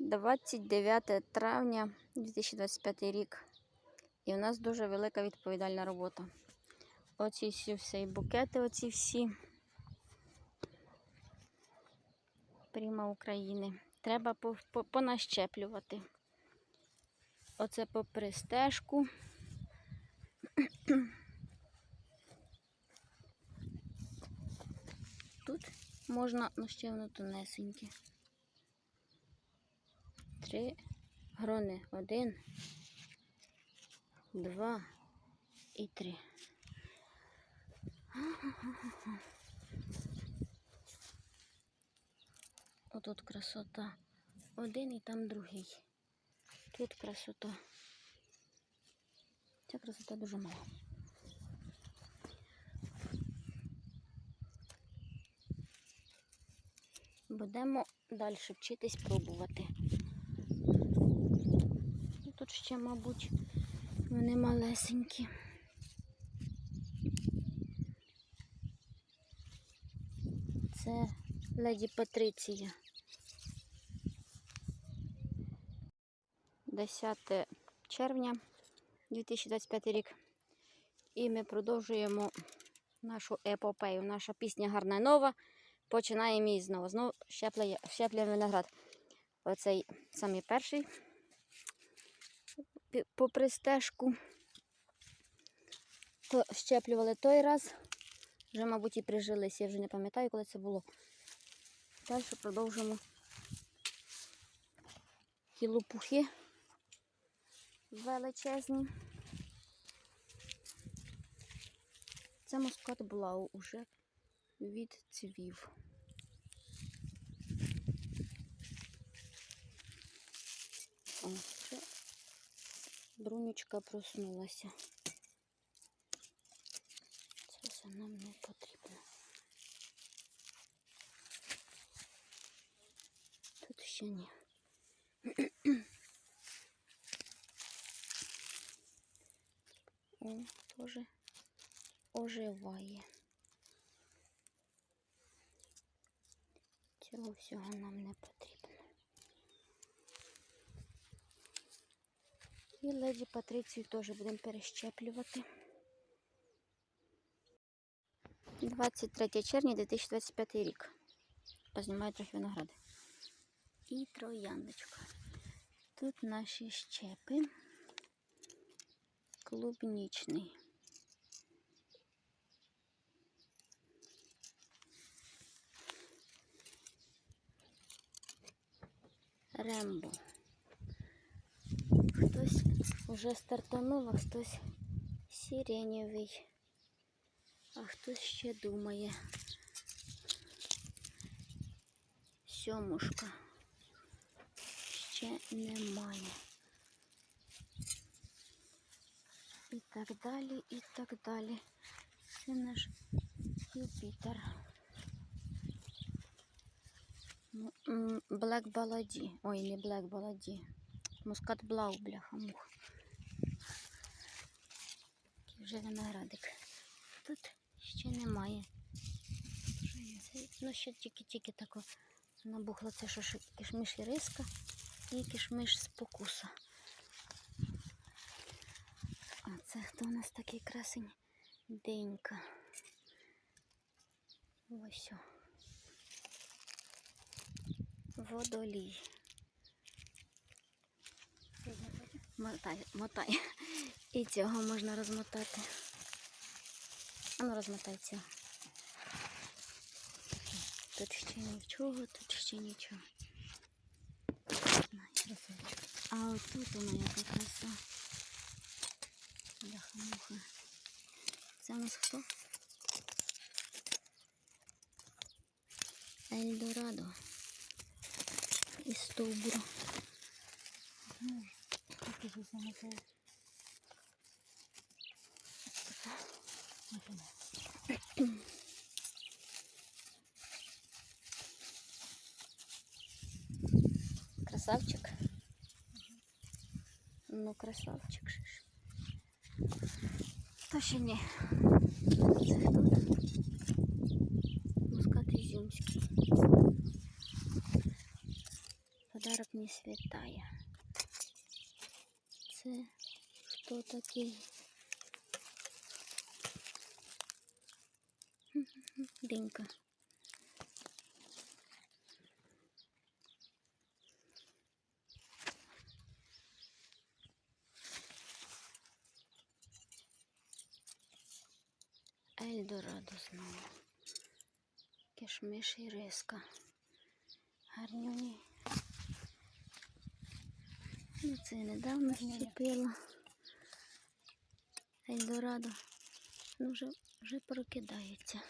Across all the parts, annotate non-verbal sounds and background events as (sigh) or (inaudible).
29 травня 2025 рік. І в нас дуже велика відповідальна робота. Оці всі всі букети, оці всі. Прямо України. Треба по- по- понащеплювати. Оце попри стежку. Тут можна, ну ще воно тонесеньке. Три грони. Один, два і три. Отут красота. Один і там другий. Тут красота. Ця красота дуже мала. Будемо далі вчитись пробувати. Ще, мабуть, вони малесенькі. Це леді Патриція. 10 червня 2025 рік. І ми продовжуємо нашу епопею. Наша пісня гарна нова. Починаємо її знову. Знову щепляє, щепляє виноград. Оцей самий перший. Попри стежку. То щеплювали той раз. Вже, мабуть, і прижилися. Я вже не пам'ятаю, коли це було. Далі продовжимо ті лопухи величезні. Це мускат блау уже відцвів. О, це брунючка проснулася. Це все нам не потрібно. Тут ще ні. О, теж оживає. Цього всього нам не потрібно. І леді Патрицію теж будемо перещеплювати. 23 червня 2025 рік. Познімаю трохи виногради. І трояндочка. Тут наші щепи. Клубнічний. Рембо. Вже стартанув, а хтось сиренєвий, а хтось ще думає. Сьомушка ще немає. І так далі, і так далі. Це наш Юпітер. М, Блек Баладі. Ой, не Блек Баладі. Мускат Блау, бляха мух. Вже виноградик. Тут ще немає. Ну, ще тільки-тільки тако набухло. Це що кишмиш і риска і кишмиш з покуса. А це хто у нас такий красень? Денька. Ось. Водолій. Мотай, мотай. І цього можна розмотати. А ну розмотай. Тут ще нічого, тут ще нічого. А от тут вона яка краса. Бляха-муха. Це у нас хто? Ельдорадо. Із стовбура. Ну, як його замотає? Ось вона. Красавчик. Ну, красавчик же ж. Та ще ні. Це хто? Мускат ізюмський. Подарок не святая. Це хто такий? (laughs) Динька. Ельдорадо знову. Кишмиш і риска. Гарнюні. Ну, це я недавно щепила. Ельдорадо. Ну, вже, вже прокидається.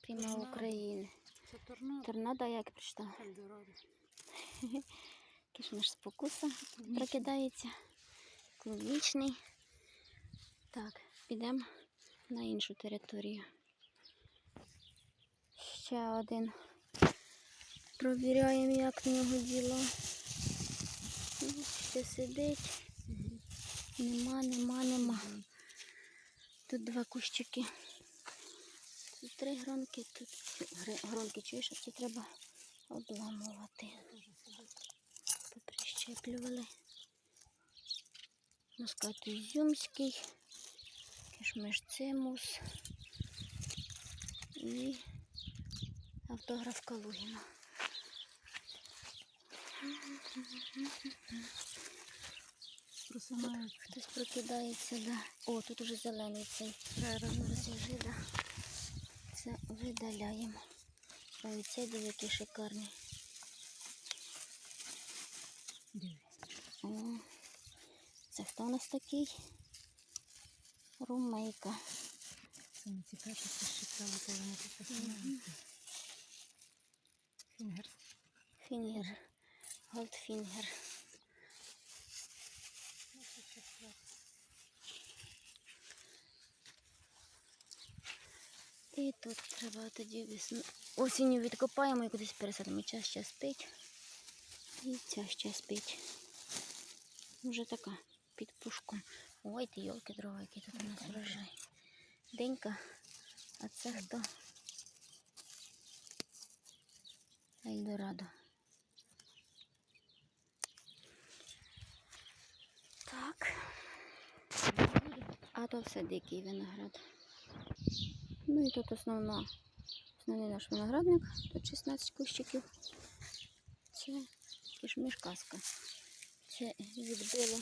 Прямо України. Це торнадо. Торнадо, як прочитала. Ельдорадо. (laughs) Кишмиш спокуса прокидається. Клубнічний. Так, підемо на іншу територію. Ще один. Провіряємо, як в нього діла. Ну, Ще сидить. Нема, нема, нема. Тут два кущики. Тут три гронки, тут гронки чуєш, а це треба обламувати. Поприщеплювали. Мускат ізюмський, кишмиш цимус і автограф Калугіна. Просинають. Хтось прокидається, да. О, тут уже зелений цей. Зараз вже, да. Це видаляємо. Ой, цей диви, який шикарний. О, це хто у нас такий? Румейка. Це не цікаво, що щитали, коли вони тут просинаються. Фінгерс. Фінгер. Голдфінгер. І тут треба тоді весну. Осінню відкопаємо і кудись пересадимо. Час ще спить. І ця ще спить. Вже така під пушком. Ой, ти йолки дрова, який тут у нас врожай. Денька. А це хто? Ельдорадо. Так. А то все дикий виноград. Ну і тут основна, основний наш виноградник. Тут 16 кущиків. Це казка. Це відбило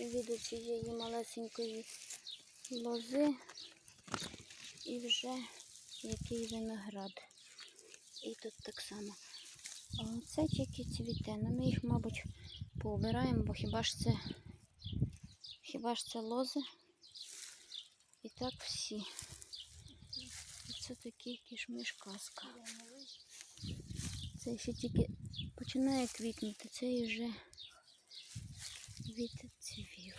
від цієї малесенької лози. І вже який виноград. І тут так само. А оце тільки цвіте. Ну ми їх, мабуть, поубираємо, бо хіба ж це хіба ж це лози? І так всі. І це такий кішмиш казка. Це ще тільки починає квітнути, це вже відцвів.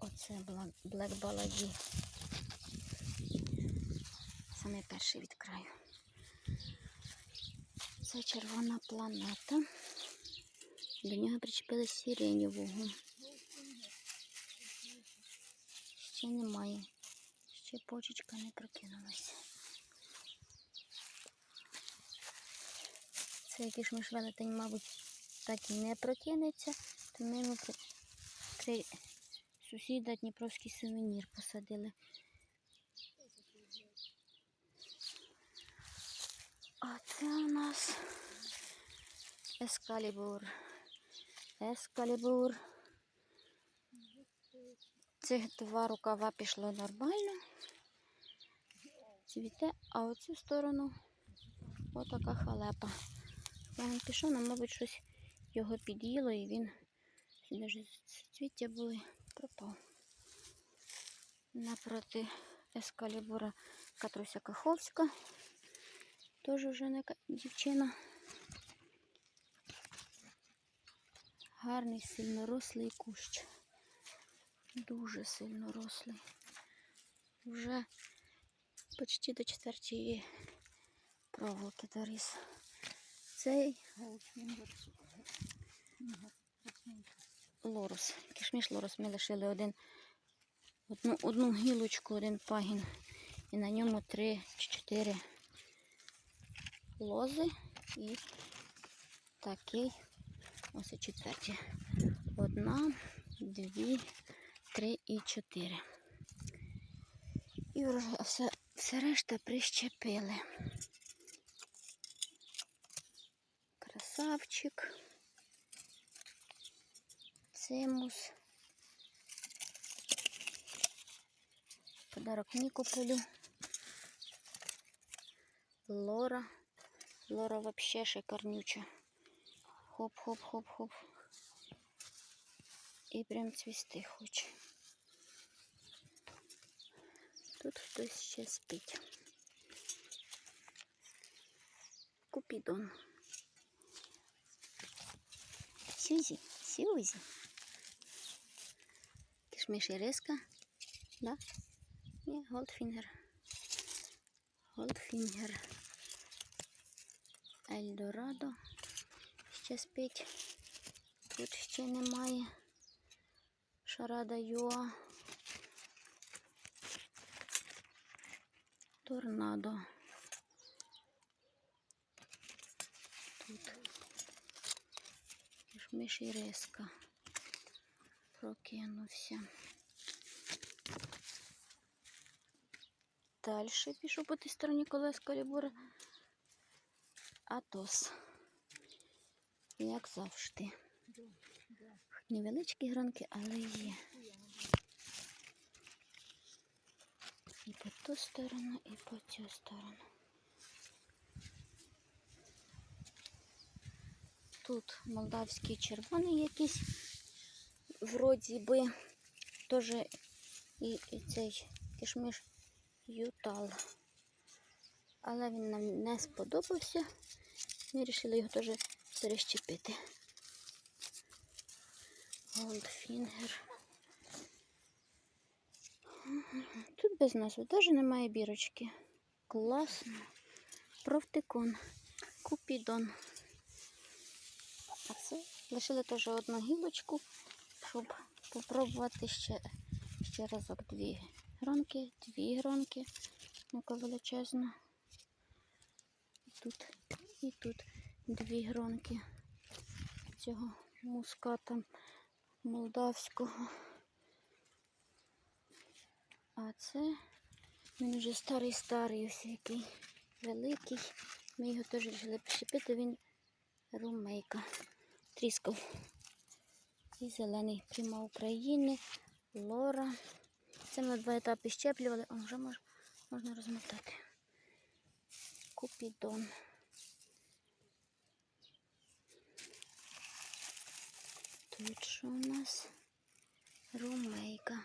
Оце Black Баладі. Саме перший від краю. Це червона планета. До нього причепили сиренєвого. Ще немає. Ще почечка не прокинулася. Це якийсь миш велетень, мабуть, так і не прокинеться, то ми йому при сусіда Дніпровський сувенір посадили. А це у нас ескалібур. Ескалібур. Цих два рукава пішло нормально. Цвіте, а оцю сторону отака халепа. Він пішов, ну, мабуть, щось його під'їло і він ж цвіття були, пропав. Напроти ескалібура Катруся Каховська. Теж вже не дівчина. Гарний сильнорослий кущ. Дуже сильно рослий. Вже почти до четвертої проволоки доріс. Цей лорус. Кишміш лорус. Ми лишили один одну, одну гілочку, один пагін. І на ньому три чи чотири лози і такий ось четверті. Одна, дві, три і чотири. І все, все решта прищепили. Красавчик. Цимус. Подарок Нікополю. Лора. Лора вообще шикарнюча. Хоп-хоп-хоп-хоп. І прям цвісти хоче. Тут хтось ще спить. Купідон. Сюзі, Сюзі. Кишмиш і риска. Да? Ні, Голдфінгер. Голдфінгер. Ельдорадо. Ще спить. Тут ще немає. Шарада Юа. Торнадо. Тут миш і риска. Прокинувся. Далі пішов по тій стороні колес калібури. Атос. Як завжди. Невеличкі гранки, але є. І по ту сторону, і по цю сторону. Тут молдавський червоний якийсь, вроді би, теж і, і цей кишмиш ютал. Але він нам не сподобався. Ми вирішили його теж перещепити. Голдфінгер. Тут без назви теж немає бірочки. Класно. Профтикон. Купідон. А це лишили теж одну гілочку, щоб попробувати ще, ще разок дві гронки, дві гронки. Яка величезна. І тут, і тут дві гронки цього муската молдавського. А це він вже старий-старий, ось який великий. Ми його теж вирішили прищепити, він румейка. Тріскав. І зелений прямо України, лора. Це ми два етапи щеплювали, а вже мож, можна розмотати. Купідон. Тут що у нас? Румейка.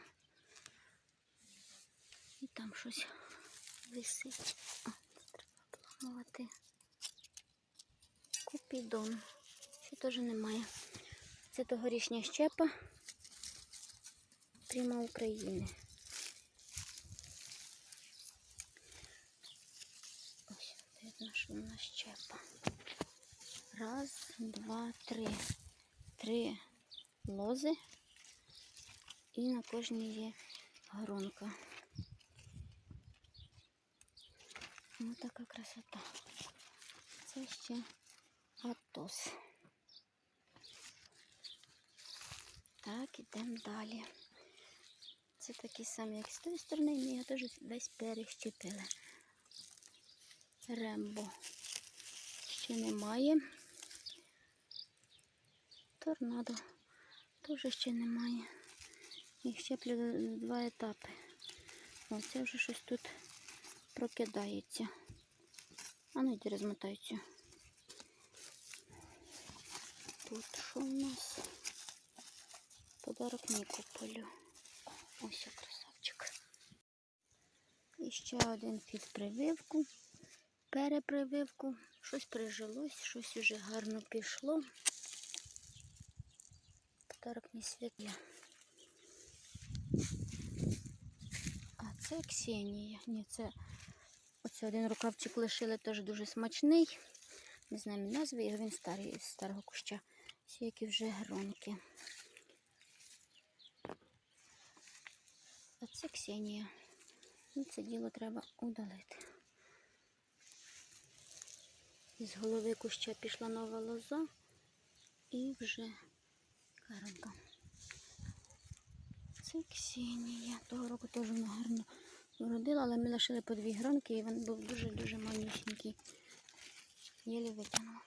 І там щось висить. О, треба планувати. Купідон. Ще теж немає. Це тогорічня щепа. Прямо України. Ось, видно, що вона щепа. Раз, два, три. Три лози. І на кожній є гронка. Ось така красота. Це ще Атос. Так, ідемо далі. Це такі самі, як з тої сторони, ми його теж весь перещепили. Рембо ще немає. Торнадо теж ще немає. Їх щеплю два етапи. О, це вже щось тут прокидається. А ну йди розмотаються. Тут що у нас? Подарок Нікополю. Ось красавчик. І ще один під прививку, перепрививку. Щось прижилось, щось уже гарно пішло. Подарок не світлі. А це Ксенія. Ні, це оце один рукавчик лишили, теж дуже смачний. Не знаю назви, його він старий з старого куща. Всі які вже гронки. А Це Ксенія. І це діло треба удалити. Із голови куща пішла нова лоза і вже каранка. Це Ксенія. Того року теж вона гарно вродила, але ми лишили по дві гронки і він був дуже-дуже манюсенький. Єлі витягнула.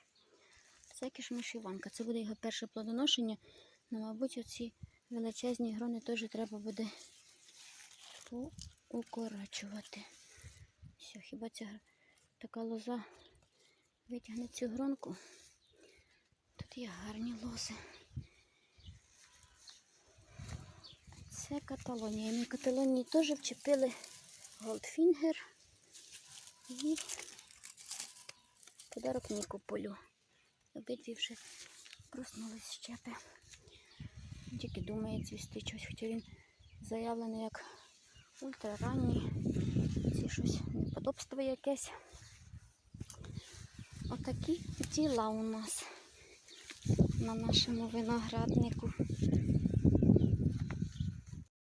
Це кишмиш Іванка. Це буде його перше плодоношення. Ну, мабуть, оці величезні грони теж треба буде поукорачувати. Все, хіба ця така лоза витягне цю гронку? Тут є гарні лози. Це Каталонія. Ми Каталонії теж вчепили Голдфінгер і подарок Нікополю. Обидві вже проснулись щепи. Тільки думає цвісти щось, хоча він заявлений як ультраранній. Це щось неподобство якесь. Отакі діла у нас на нашому винограднику.